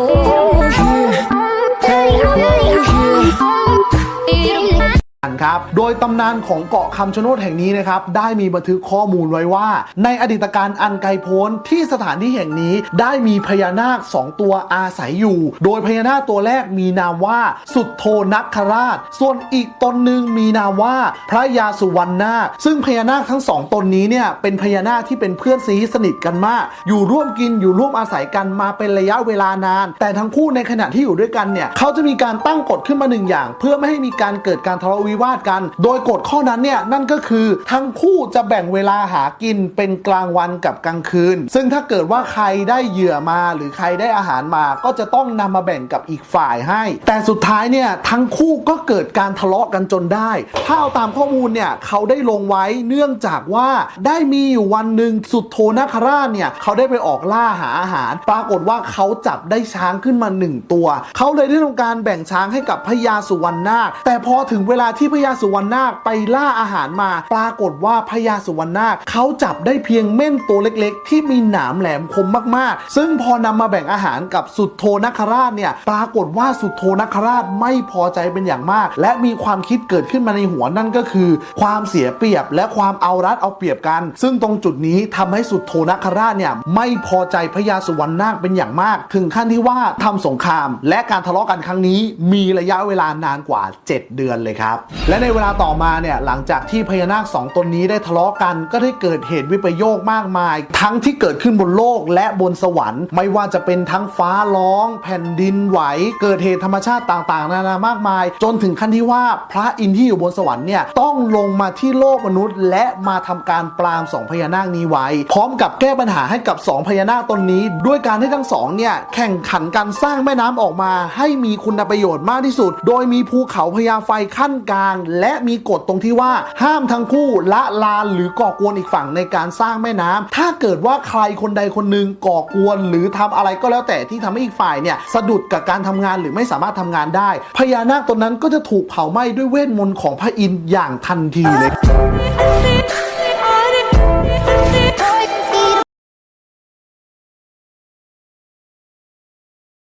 Oh. ครับโดยตำนานของเกาะคำชะโนดแห่งนี้นะครับได้มีบันทึกข้อมูลไว้ว่า ในอดีตการอันไกลโพ้นที่สถานที่แห่งนี้ได้มีพญานาคสองตัวอาศัยอยู่ โดยพญานาคตัวแรกมีนามว่าสุดโทนักคราช ส่วนอีกตนหนึ่งมีนามว่าพระยาสุวรรณนาคซึ่งพญานาคทั้งสองตนนี้เนี่ยเป็นพญานาคที่เป็นเพื่อนซีสนิทกันมาก อยู่ร่วมกินอยู่ร่วมอาศัยกันมาเป็นระยะเวลานาน แต่ทั้งคู่ในขณะที่อยู่ด้วยกันเนี่ยเขาจะมีการตั้งกฎขึ้นมาหนึ่งอย่าง เพื่อไม่ให้มีการเกิดการทะเลาะวิวาทกัน โดยกฎข้อนั้นเนี่ยนั่นก็คือทั้งคู่จะแบ่งเวลาหากินเป็นกลางวันกับกลางคืน ซึ่งถ้าเกิดว่าใครได้เหยื่อมาหรือใครได้อาหารมาก็จะต้องนำมาแบ่งกับอีกฝ่ายให้ แต่สุดท้ายเนี่ยทั้งคู่ก็เกิดการทะเลาะกันจนได้ ถ้าเอาตามข้อมูลเนี่ยเขาได้ลงไว้เนื่องจากว่าได้มีอยู่วันหนึ่งสุดโทนาคราชเนี่ยเขาได้ไปออกล่าหาอาหาร ปรากฏว่าเขาจับได้ช้างขึ้นมาหนึ่งตัว เขาเลยได้ทำการแบ่งช้างให้กับพญาสุวรรณนาคแต่พอถึงเวลาที่พญาสุวรรณนาคไปล่าอาหารมา ปรากฏว่าพญาสุวรรณนาคเขาจับได้เพียงเม่นตัวเล็กๆ ที่มีหนามแหลมคมมากๆ ซึ่งพอนำมาแบ่งอาหารกับสุดโทนคราชเนี่ยปรากฏว่าสุดโทนคราชไม่พอใจเป็นอย่างมาก และมีความคิดเกิดขึ้นมาในหัวนั่นก็คือ ความเสียเปรียบและความเอารัดเอาเปรียบกัน ซึ่งตรงจุดนี้ทำให้สุดโทนคราชเนี่ยไม่พอใจพญาสุวรรณนาคเป็นอย่างมาก ถึงขั้นที่ว่าทำสงคราม และการทะเลาะกันครั้งนี้มีระยะเวลานานกว่า 7 เดือนเลยครับและในเวลาต่อมาเนี่ยหลังจากที่พญานาคสองตนนี้ได้ทะเลาะกันก็ได้เกิดเหตุวิปโยคมากมาย ทั้งที่เกิดขึ้นบนโลกและบนสวรรค์ ไม่ว่าจะเป็นทั้งฟ้าร้อง แผ่นดินไหว เกิดเหตุธรรมชาติต่างๆ นานามากมาย จนถึงขั้นที่ว่าพระอินทร์ที่อยู่บนสวรรค์เนี่ยต้องลงมาที่โลกมนุษย์ และมาทำการปรามสองพญานาคนี้ไว้ พร้อมกับแก้ปัญหาให้กับสองพญานาคตนนี้ ด้วยการให้ทั้งสองเนี่ยแข่งขันกันสร้างแม่น้ำออกมา ให้มีคุณประโยชน์มากที่สุด โดยมีภูเขาพญาไฟขั้นกลางและมีกฎตรงที่ว่าห้ามทั้งคู่ละลานหรือก่อกวนอีกฝั่งในการสร้างแม่น้ำถ้าเกิดว่าใครคนใดคนหนึ่งก่อกวนหรือทำอะไรก็แล้วแต่ที่ทำให้อีกฝ่ายเนี่ยสะดุดกับการทำงานหรือไม่สามารถทำงานได้ พญานาคตนนั้นก็จะถูกเผาไหม้ด้วยเวทมนต์ของพระอินทร์อย่างทันทีเลย